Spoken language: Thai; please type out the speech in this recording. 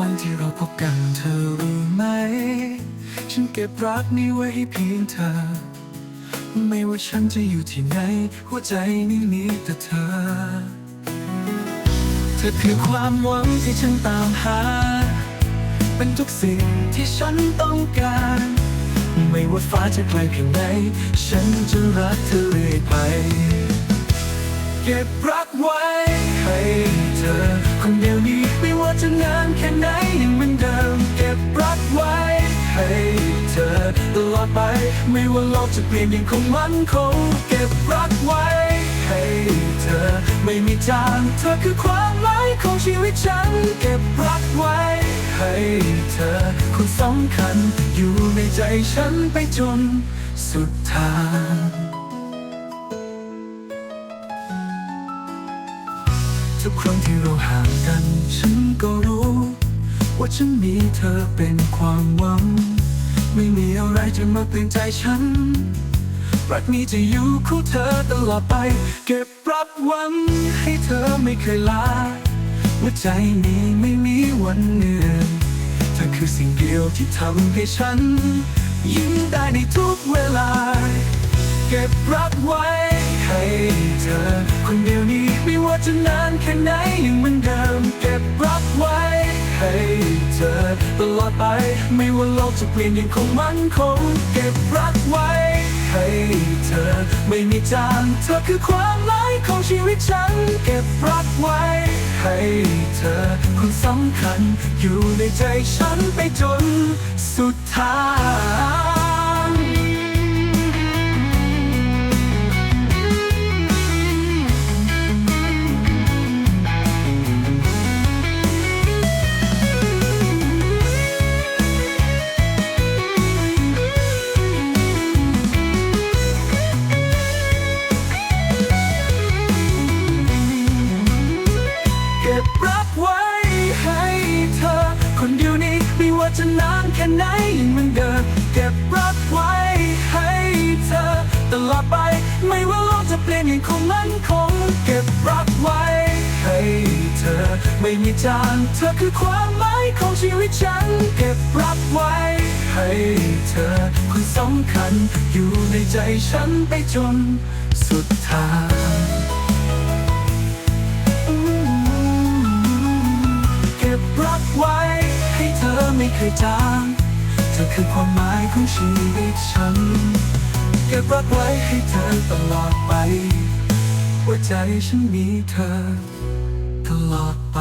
วันที่เราพบกันเธอรู้ไหม ฉันเก็บรักนี้ไว้ให้เพียงเธอ ไม่ว่าฉันจะอยู่ที่ไหน หัวใจนี้มีแต่เธอ เธอคือความหวังที่ฉันตามหา เป็นทุกสิ่งที่ฉันต้องการ ไม่ว่าฟ้าจะไกลเพียงไหน ฉันจะรักเธอเรื่อยไป เก็บรักไว้ จะนานแค่ไหนยังเหมือนเดิม เก็บรักไว้ให้เธอตลอดไป ไม่ว่าโลกจะเปลี่ยนยังคงมั่นคง เก็บรักไว้ให้เธอ ไม่มีจาง เธอคือความหมายของชีวิตฉัน เก็บรักไว้ ให้เธอ คนสำคัญอยู่ในใจฉันไปจนสุดทาง ทุกครั้งที่เราห่างกัน ฉันก็รู้ ว่าฉันมีเธอเป็นความหวัง ไม่มีอะไรจะมาเปลี่ยนใจฉัน รักนี้จะอยู่คู่เธอตลอดไป เก็บรับหวังให้เธอไม่เคยลาหัวใจนี้ไม่มีวันเหนื่อยเธอคือสิ่งเดียวที่ทำให้ฉัน ยิ้มได้ในทุกเวลา เก็บรักไว้ให้เธอคนเดียวนี้ ว่าจะนานแค่ไหนยังเหมือนเดิม เก็บรักไว้ ให้เธอตลอดไป ไม่ว่าโลกจะเปลี่ยนยังคงมั่นคง เก็บรักไว้ ให้เธอไม่มีจางเธอคือความหมายของชีวิตฉัน เก็บรักไว้ ให้เธอคนสำคัญ อยู่ในใจฉันไปจนสุดท้าง นานแค่ไหนยังเหมือนเดิมเก็บรักไว้ให้เธอตลอดไป ไม่ว่าโลกจะเปลี่ยนยังคงมั่นคงเก็บรักไว้ให้เธอ ไม่มีจางเธอคือความหมายของชีวิตฉัน เก็บรักไว้ให้เธอคนสำคัญอยู่ในใจฉันไปจนสุดทาง ไม่เคยจางเธอคือความหมายของชีวิตฉัน เก็บรักไว้ให้เธอตลอดไป หัวใจฉันมีเธอ ตลอดไป